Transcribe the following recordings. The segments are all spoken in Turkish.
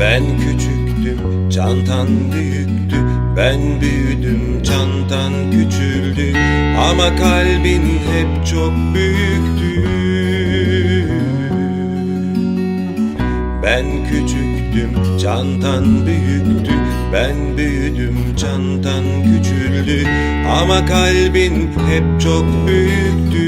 Ben küçüktüm, çantan büyüktü. Ben büyüdüm, çantan küçüldü. Ama kalbin hep çok büyüktü. Ben küçüktüm, çantan büyüktü. Ben büyüdüm, çantan küçüldü. Ama kalbin hep çok büyüktü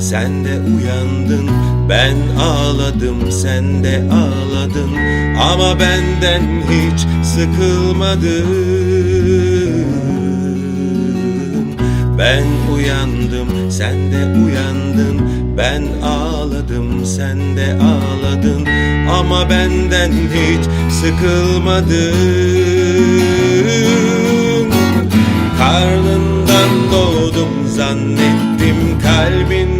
sen de uyandın Ben ağladım, sen de ağladın. Ama benden hiç sıkılmadın. Ben uyandım, sen de uyandın. Ben ağladım, sen de ağladın. Ama benden hiç sıkılmadın. Karnından doğdum zannettim doğduğumu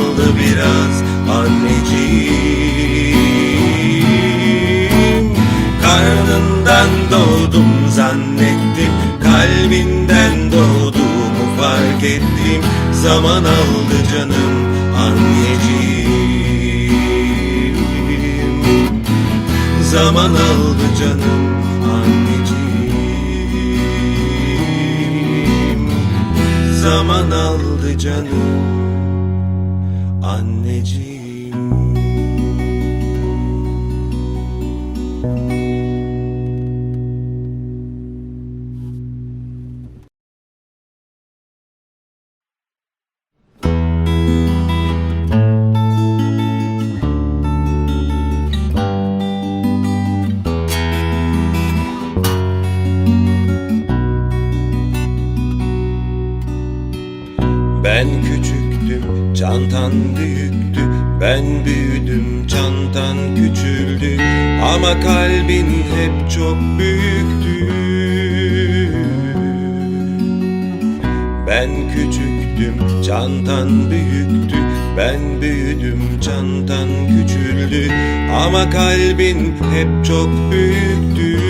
Zaman aldı biraz anneciğim. Karnından doğdum zannettim Kalbinden doğduğumu fark ettim. Zaman aldı canım anneciğim. Zaman aldı canım anneciğim. Zaman aldı canım anneciğim çantan büyüktü Ben büyüdüm, çantan küçüldü. Ama kalbin hep çok büyüktü. Ben küçüktüm, çantan büyüktü. Ben büyüdüm, çantan küçüldü. Ama kalbin hep çok büyüktü